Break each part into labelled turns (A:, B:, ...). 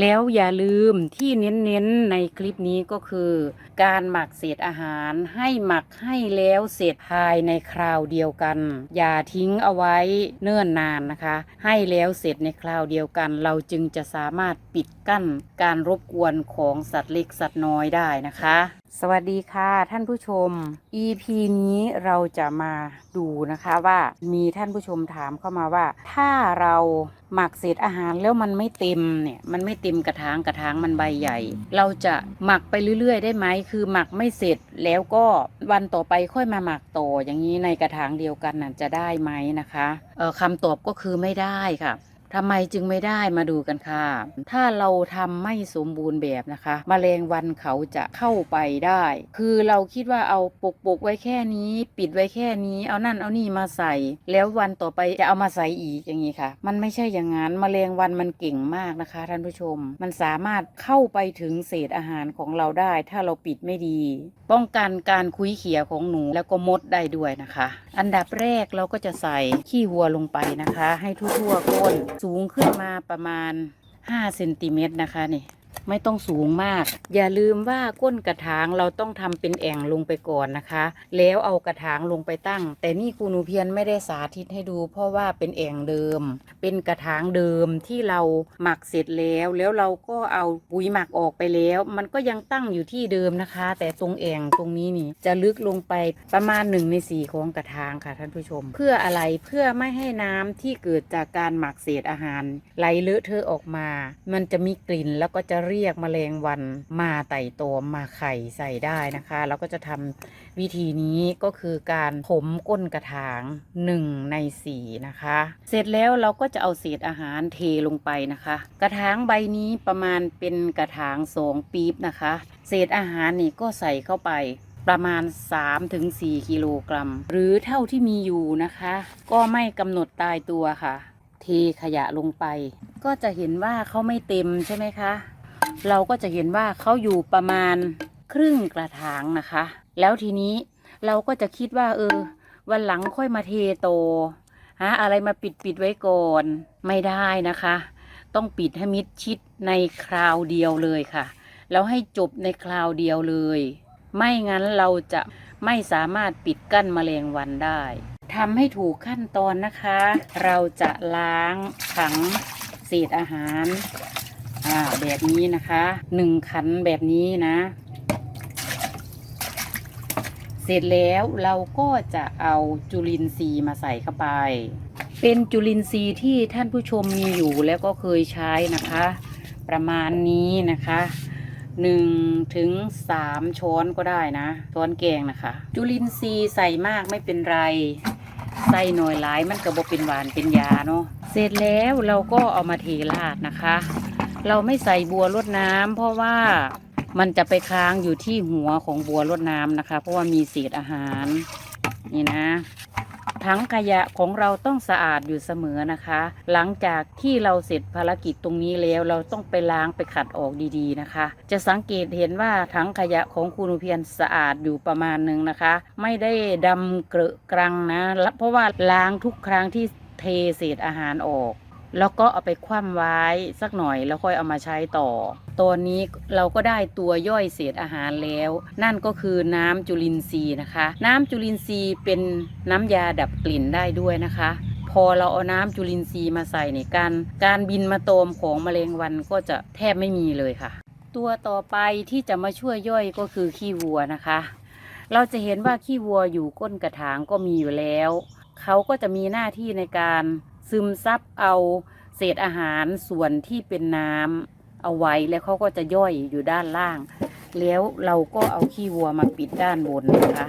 A: แล้วอย่าลืมที่เน้นๆในคลิปนี้ก็คือ การหมักเศษอาหารให้หมักให้แล้วเสร็จภายในคราวเดียวกัน อย่าทิ้งเอาไว้เนิ่นนานนะคะ ให้แล้วเสร็จในคราวเดียวกัน เราจึงจะสามารถปิดกั้นการรบกวนของสัตว์เล็กสัตว์น้อยได้นะคะสวัสดีค่ะท่านผู้ชม EP นี้เราจะมาดูนะคะว่ามีท่านผู้ชมถามเข้ามาว่า ถ้าเราหมักเศษอาหารแล้วมันไม่เต็มเนี่ยมันไม่เต็มกระถางกระถางมันใบใหญ่ เราจะหมักไปเรื่อยๆ ได้ไหมคือหมักไม่เสร็จแล้วก็วันต่อไปค่อยมาหมักต่ออย่างนี้ในกระถางเดียวกันน่ะจะได้ไหมนะคะเออคำตอบก็คือไม่ได้ค่ะ ทำไมจึงไม่ได้มาดูกันค่ะ ถ้าเราทำไม่สมบูรณ์แบบนะคะแมลงวันเขาจะเข้าไปได้ คือเราคิดว่าเอาปกปกไว้แค่นี้ ปิดไว้แค่นี้ เอานั่นเอานี่มาใส่ แล้ววันต่อไปจะเอามาใส่อีกอย่างนี้ค่ะ มันไม่ใช่อย่างนั้นแมลงวันมันเก่งมากนะคะท่านผู้ชม มันสามารถเข้าไปถึงเศษอาหารของเราได้ ถ้าเราปิดไม่ดี ป้องกันการคุยเขียของหนูแล้วก็มดได้ด้วยนะคะ อันดับแรกเราก็จะใส่ขี้วัวลงไปนะคะ ให้ทั่วๆก้นสูงขึ้นมาประมาณ5เซนติเมตรนะคะนี่ ไม่ต้องสูงมาก อย่าลืมว่าก้นกระถางเราต้องทำเป็นแอ่งลงไปก่อนนะคะ แล้วเอากระถางลงไปตั้ง แต่นี่ครูหนูเพียนไม่ได้สาธิตให้ดู เพราะว่าเป็นแอ่งเดิม เป็นกระถางเดิมที่เราหมักเสร็จแล้ว แล้วเราก็เอาปุ๋ยหมักออกไปแล้ว มันก็ยังตั้งอยู่ที่เดิมนะคะ แต่ตรงแอ่งตรงนี้นี่จะลึกลงไปประมาณหนึ่งในสี่ของกระถางค่ะท่านผู้ชม เพื่ออะไรเพื่อไม่ให้น้ำที่เกิดจากการหมักเศษอาหารไหลเลอะเทอะออกมา มันจะมีกลิ่นแล้วก็จะเรียกมแมลงวันมาไต่ตัวมาไข่ใส่ได้นะคะ แล้วก็จะทำวิธีนี้ก็คือการผมก้นกระถางหนึ่งในสี่นะคะ เสร็จแล้วเราก็จะเอาเศษอาหารเทลงไปนะคะ กระถางใบนี้ประมาณเป็นกระถางสองปี๊บนะคะ เศษอาหารนี่ก็ใส่เข้าไปประมาณ 3-4 กิโลกรัม หรือเท่าที่มีอยู่นะคะ ก็ไม่กำหนดตายตัวค่ะ เทขยะลงไป ก็จะเห็นว่าเขาไม่เต็มใช่ไหมคะ เราก็จะเห็นว่าเขาอยู่ประมาณครึ่งกระถางนะคะ แล้วทีนี้เราก็จะคิดว่า เออ วันหลังค่อยมาเทโตหาอะไรมาปิดปิดไว้ก่อนไม่ได้นะคะ ต้องปิดให้มิดชิดในคราวเดียวเลยค่ะ แล้วให้จบในคราวเดียวเลย ไม่งั้นเราจะไม่สามารถปิดกั้นมแมลงวันได้ทำให้ถูกขั้นตอนนะคะ เราจะล้างถังเศษอาหาร อ่าแบบนี้นะคะหนึ่งขันแบบนี้นะ เสร็จแล้วเราก็จะเอาจุลินทรีย์มาใส่เข้าไป เป็นจุลินทรีย์ที่ท่านผู้ชมมีอยู่แล้วก็เคยใช้นะคะ ประมาณนี้นะคะหนึ่งถึงสามช้อนก็ได้นะ ช้อนแกงนะคะ จุลินทรีย์ใส่มากไม่เป็นไร ใส่หน่อยหลายมันก็บ่เป็นหวานเป็นยาเนาะเสร็จแล้วเราก็เอามาเทราดนะคะ เราไม่ใส่บัวรดน้ำเพราะว่ามันจะไปค้างอยู่ที่หัวของบัวรดน้ำนะคะ เพราะว่ามีเศษอาหาร นี่นะถังขยะของเราต้องสะอาดอยู่เสมอนะคะ หลังจากที่เราเสร็จภารกิจตรงนี้แล้วเราต้องไปล้างไปขัดออกดีๆนะคะ จะสังเกตเห็นว่าถังขยะของคุณอุเพียนสะอาดอยู่ประมาณหนึ่งนะคะ ไม่ได้ดำเกลอะกรังนะ เพราะว่าล้างทุกครั้งที่เทเศษอาหารออก แล้วก็เอาไปคว่ำไว้สักหน่อยแล้วค่อยเอามาใช้ต่อตัวนี้เราก็ได้ตัวย่อยเศษอาหารแล้ว นั่นก็คือน้ำจุลินทรีย์นะคะ น้ำจุลินทรีย์เป็นน้ำยาดับกลิ่นได้ด้วยนะคะ พอเราเอาน้ำจุลินทรีย์มาใส่ในการการบินมาโตมของแมลงวันก็จะแทบไม่มีเลยค่ะ ตัวต่อไปที่จะมาช่วยย่อยก็คือขี้วัวนะคะ เราจะเห็นว่าขี้วัวอยู่ก้นกระถางก็มีอยู่แล้ว เขาก็จะมีหน้าที่ในการ ซึมซับเอาเศษอาหารส่วนที่เป็นน้ำเอาไว้แล้วเขาก็จะย่อยอยู่ด้านล่าง แล้วเราก็เอาขี้วัวมาปิดด้านบนนะคะ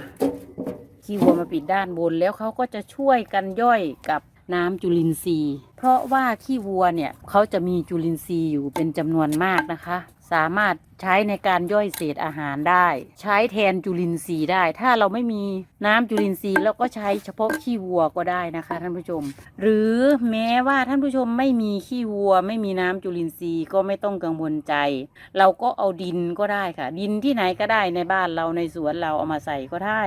A: ขี้วัวมาปิดด้านบนแล้วเขาก็จะช่วยกันย่อยกับน้ำจุลินทรีย์ เพราะว่าขี้วัวเนี่ยเขาจะมีจุลินทรีย์อยู่เป็นจำนวนมากนะคะ สามารถใช้ในการย่อยเศษอาหารได้ ใช้แทนจุลินทรีย์ได้ ถ้าเราไม่มีน้ำจุลินทรีย์เราก็ใช้เฉพาะขี้วัวก็ได้นะคะ ท่านผู้ชม หรือแม้ว่าท่านผู้ชมไม่มีขี้วัว ไม่มีน้ำจุลินทรีย์ก็ไม่ต้องกังวลใจ เราก็เอาดินก็ได้ค่ะ ดินที่ไหนก็ได้ในบ้านเราในสวนเราเอามาใส่ก็ได้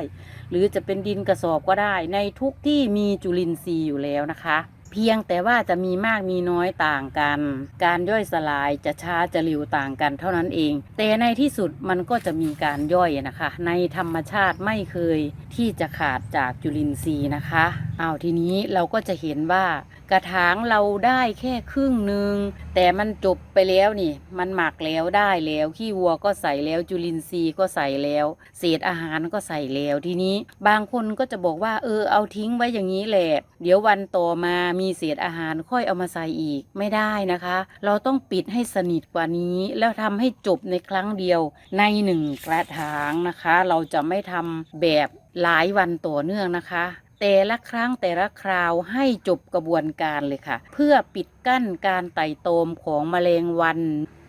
A: หรือจะเป็นดินกระสอบก็ได้ ในทุกที่มีจุลินทรีย์อยู่แล้วนะคะ เพียงแต่ว่าจะมีมากมีน้อยต่างกัน การย่อยสลายจะช้าจะเร็วต่างกันเท่านั้นเอง แต่ในที่สุดมันก็จะมีการย่อยนะคะ ในธรรมชาติไม่เคยที่จะขาดจากจุลินทรีย์นะคะ เอาทีนี้เราก็จะเห็นว่า กระถางเราได้แค่ครึ่งหนึ่งแต่มันจบไปแล้วนี่ มันหมักแล้วได้แล้วขี้วัวก็ใส่แล้วจุลินทรีย์ก็ใส่แล้ว เศษอาหารก็ใส่แล้วทีนี้ บางคนก็จะบอกว่า เออเอาทิ้งไว้อย่างนี้แหละเดี๋ยววันต่อมามีเศษอาหารค่อยเอามาใส่อีกไม่ได้นะคะ เราต้องปิดให้สนิทกว่านี้ แล้วทำให้จบในครั้งเดียว ในหนึ่งกระถางนะคะ เราจะไม่ทำแบบหลายวันต่อเนื่องนะคะ แต่ละครั้งแต่ละคราวให้จบกระบวนการเลยค่ะ เพื่อปิดกั้นการไต่โตมของมแมลงวัน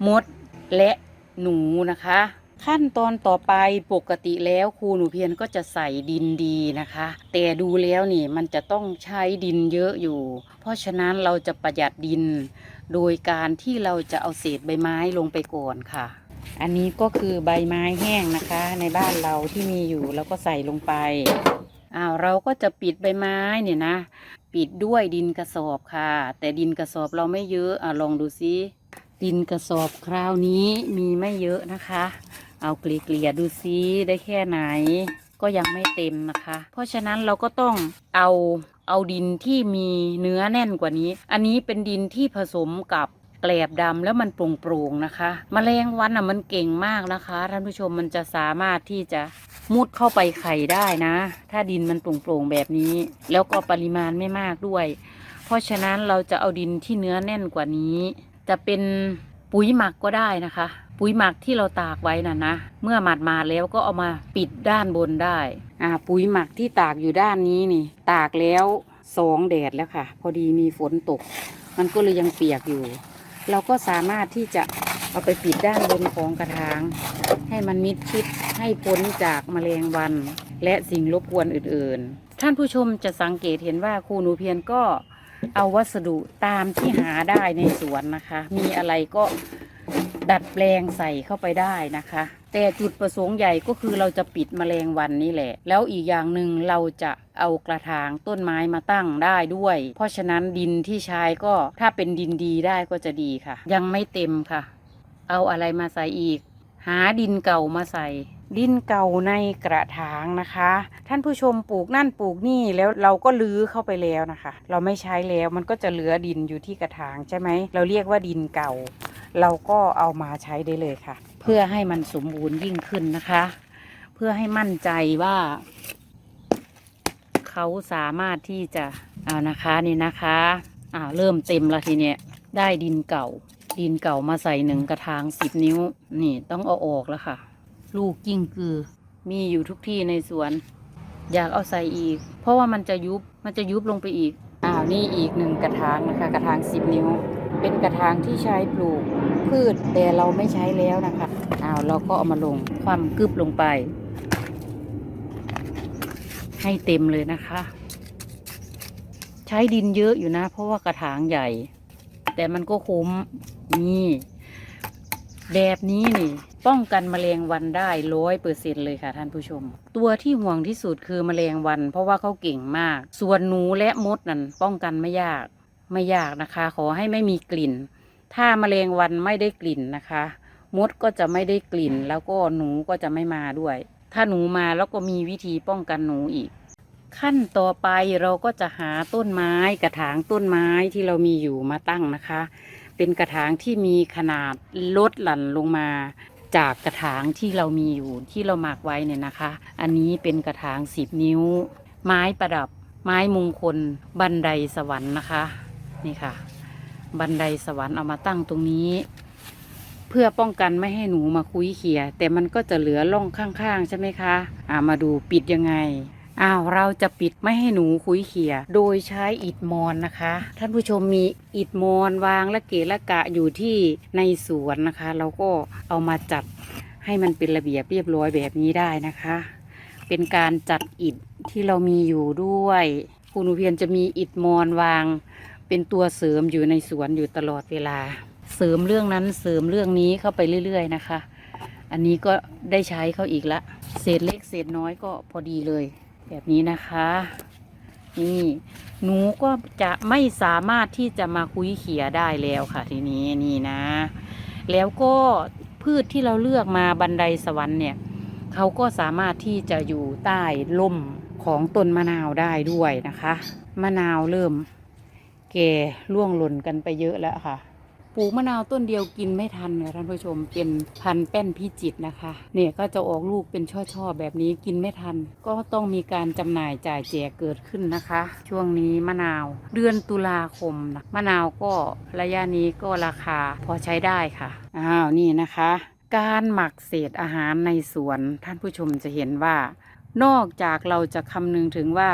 A: มด และหนูนะคะ ขั้นตอนต่อไปปกติแล้วครูหนูเพียรก็จะใส่ดินดีนะคะ แต่ดูแล้วนี่มันจะต้องใช้ดินเยอะอยู่ เพราะฉะนั้นเราจะประหยัดดิน โดยการที่เราจะเอาเศษใบไม้ลงไปก่อนค่ะอันนี้ก็คือใบไม้แห้งนะคะ ในบ้านเราที่มีอยู่แล้วก็ใส่ลงไป อ้าวเราก็จะปิดใบไม้เนี่ยนะ ปิดด้วยดินกระสอบค่ะ แต่ดินกระสอบเราไม่เยอะอะลองดูซิดินกระสอบคราวนี้มีไม่เยอะนะคะ เอาเกลี่ยดูซิได้แค่ไหน ก็ยังไม่เต็มนะคะ เพราะฉะนั้นเราก็ต้องเอาเอาดินที่มีเนื้อแน่นกว่านี้ อันนี้เป็นดินที่ผสมกับ แกลบดำแล้วมันโปร่งๆนะคะมแมลงวันอะมันเก่งมากนะคะท่านผู้ชมมันจะสามารถที่จะมุดเข้าไปไข่ได้นะ ถ้าดินมันโปร่งๆแบบนี้ แล้วก็ปริมาณไม่มากด้วย เพราะฉะนั้นเราจะเอาดินที่เนื้อแน่นกว่านี้ จะเป็นปุ๋ยหมักก็ได้นะคะ ปุ๋ยหมักที่เราตากไว้น่ะนะเมื่อหมาดมาแล้วก็เอามาปิดด้านบนได้อ่าปุ๋ยหมักที่ตากอยู่ด้านนี้นี่ ตากแล้วสองแดดแล้วค่ะ พอดีมีฝนตก มันก็เลยยังเปียกอยู่ เราก็สามารถที่จะเอาไปปิดด้านบนของกระถาง ให้มันมิดชิดให้พ้นจากแมลงวัน และสิ่งรบกวนอื่นๆ ท่านผู้ชมจะสังเกตเห็นว่าครูหนูเพียนก็เอาวัสดุตามที่หาได้ในสวนนะคะ มีอะไรก็ดัดแปลงใส่เข้าไปได้นะคะ แต่จุดประสงค์ใหญ่ก็คือเราจะปิดแมลงวันนี่แหละ แล้วอีกอย่างหนึ่งเราจะเอากระถางต้นไม้มาตั้งได้ด้วย เพราะฉะนั้นดินที่ใช้ก็ถ้าเป็นดินดีได้ก็จะดีค่ะ ยังไม่เต็มค่ะ เอาอะไรมาใส่อีก หาดินเก่ามาใส่ ดินเก่าในกระถางนะคะ ท่านผู้ชมปลูกนั่นปลูกนี่แล้วเราก็ลื้อเข้าไปแล้วนะคะ เราไม่ใช้แล้วมันก็จะเหลือดินอยู่ที่กระถางใช่ไหมเราเรียกว่าดินเก่า เราก็เอามาใช้ได้เลยค่ะ เพื่อให้มันสมบูรณ์ยิ่งขึ้นนะคะ เพื่อให้มั่นใจว่า เขาสามารถที่จะเอานะคะนี่นะคะอ่าเริ่มเต็มแล้วทีเนี้ยได้ดินเก่า ดินเก่ามาใส่หนึ่งกระถางสิบนิ้ว นี่ต้องเอาออกแล้วค่ะ ลูกกิ้งกือ มีอยู่ทุกที่ในสวน อยากเอาใส่อีก เพราะว่ามันจะยุบมันจะยุบลงไปอีกอ้าวนี่อีกหนึ่งกระถางนะคะ กระถางสิบนิ้ว เป็นกระถางที่ใช้ปลูกพืชแต่เราไม่ใช้แล้วนะคะอ้าวเราก็เอามาลงความกึบลงไป ให้เต็มเลยนะคะ ใช้ดินเยอะอยู่นะ เพราะว่ากระถางใหญ่ แต่มันก็คุ้มนี่แบบนี้นี่ป้องกันมแมลงวันได้ร้อยเปอร์เซ็นเลยค่ะท่านผู้ชม ตัวที่ห่วงที่สุดคือมแมลงวัน เพราะว่าเขาเก่งมาก ส่วนหนูและมดนั่นป้องกันไม่ยาก ไม่ยากนะคะ ขอให้ไม่มีกลิ่น ถ้าแมลงวันไม่ได้กลิ่นนะคะ มดก็จะไม่ได้กลิ่น แล้วก็หนูก็จะไม่มาด้วย ถ้าหนูมาแล้วก็มีวิธีป้องกันหนูอีก ขั้นต่อไปเราก็จะหาต้นไม้กระถางต้นไม้ที่เรามีอยู่มาตั้งนะคะ เป็นกระถางที่มีขนาดลดหลั่นลงมาจากกระถางที่เรามีอยู่ที่เราหมักไว้เนี่ยนะคะ อันนี้เป็นกระถางสิบนิ้ว ไม้ประดับ ไม้มงคล บันไดสวรรค์นะคะ นี่ค่ะ บันไดสวรรค์เอามาตั้งตรงนี้ เพื่อป้องกันไม่ให้หนูมาคุยเขี่ยแต่มันก็จะเหลือร่องข้างๆ ใช่ไหมคะอ่ามาดูปิดยังไงอ้าวเราจะปิดไม่ให้หนูคุยเขี่ยโดยใช้อิฐมอนนะคะ ท่านผู้ชมมีอิฐมอนวางและเกะละกะอยู่ที่ในสวนนะคะ เราก็เอามาจัดให้มันเป็นระเบียบเรียบร้อยแบบนี้ได้นะคะ เป็นการจัดอิฐที่เรามีอยู่ด้วยคุณอุเพียนจะมีอิฐมอนวาง เป็นตัวเสริมอยู่ในสวนอยู่ตลอดเวลา เสริมเรื่องนั้นเสริมเรื่องนี้เข้าไปเรื่อย ๆ นะคะ อันนี้ก็ได้ใช้เขาอีกละ เศษเล็กเศษน้อยก็พอดีเลย แบบนี้นะคะ นี่หนูก็จะไม่สามารถที่จะมาคุยเขียได้แล้วค่ะ ทีนี้นี่นะ แล้วก็พืชที่เราเลือกมาบันไดสวรรค์เนี่ยเขาก็สามารถที่จะอยู่ใต้ล่มของต้นมะนาวได้ด้วยนะคะ มะนาวเริ่ม แก่ร่วงหล่นกันไปเยอะแล้วค่ะปลูกมะนาวต้นเดียวกินไม่ทันค่ะท่านผู้ชมเป็นพันแป้นพิจิตนะคะ เนี่ยก็จะออกลูกเป็นช่อๆแบบนี้กินไม่ทัน ก็ต้องมีการจำหน่ายจ่ายแจกเกิดขึ้นนะคะ ช่วงนี้มะนาวเดือนตุลาคมนะมะนาวก็ระยะนี้ก็ราคาพอใช้ได้ค่ะอ้าวนี่นะคะ การหมักเศษอาหารในสวนท่านผู้ชมจะเห็นว่า นอกจากเราจะคำนึงถึงว่า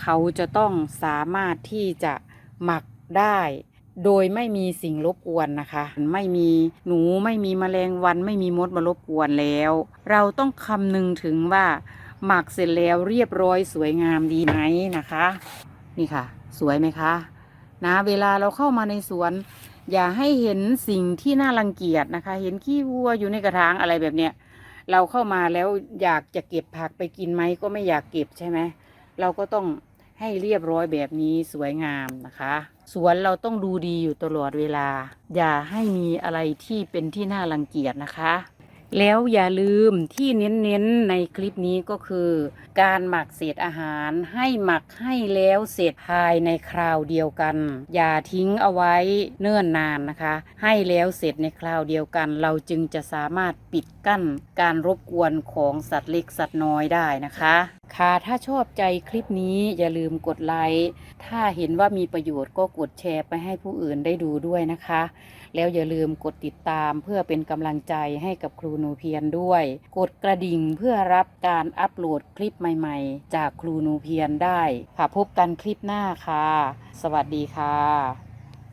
A: เขาจะต้องสามารถที่จะ หมักได้ โดยไม่มีสิ่งรบกวนนะคะ ไม่มีหนูไม่มีแมลงวัน ไม่มีมดมารบกวนแล้ว เราต้องคำนึงถึงว่า หมักเสร็จแล้วเรียบร้อยสวยงามดีไหมนะคะ นี่ค่ะ สวยไหมคะนะเวลาเราเข้ามาในสวน อย่าให้เห็นสิ่งที่น่ารังเกียจนะคะ เห็นขี้วัวอยู่ในกระถางอะไรแบบเนี้ยเราเข้ามาแล้วอยากจะเก็บผักไปกินไหมก็ไม่อยากเก็บใช่ไหมเราก็ต้อง ให้เรียบร้อยแบบนี้สวยงามนะคะ สวนเราต้องดูดีอยู่ตลอดเวลา อย่าให้มีอะไรที่เป็นที่น่ารังเกียจนะคะ แล้วอย่าลืมที่เน้นๆในคลิปนี้ก็คือ การหมักเศษอาหารให้หมักให้แล้วเสร็จภายในคราวเดียวกัน อย่าทิ้งเอาไว้เนิ่นนานนะคะ ให้แล้วเสร็จในคราวเดียวกัน เราจึงจะสามารถปิดกั้นการรบกวนของสัตว์เล็กสัตว์น้อยได้นะคะค่ะ ถ้าชอบใจคลิปนี้อย่าลืมกดไลค์ ถ้าเห็นว่ามีประโยชน์ก็กดแชร์ไปให้ผู้อื่นได้ดูด้วยนะคะ แล้วอย่าลืมกดติดตามเพื่อเป็นกำลังใจให้กับครูหนูเพียรด้วย กดกระดิ่งเพื่อรับการอัปโหลดคลิปใหม่ๆ จากครูหนูเพียรได้ค่ะพบกันคลิปหน้าค่ะ สวัสดีค่ะ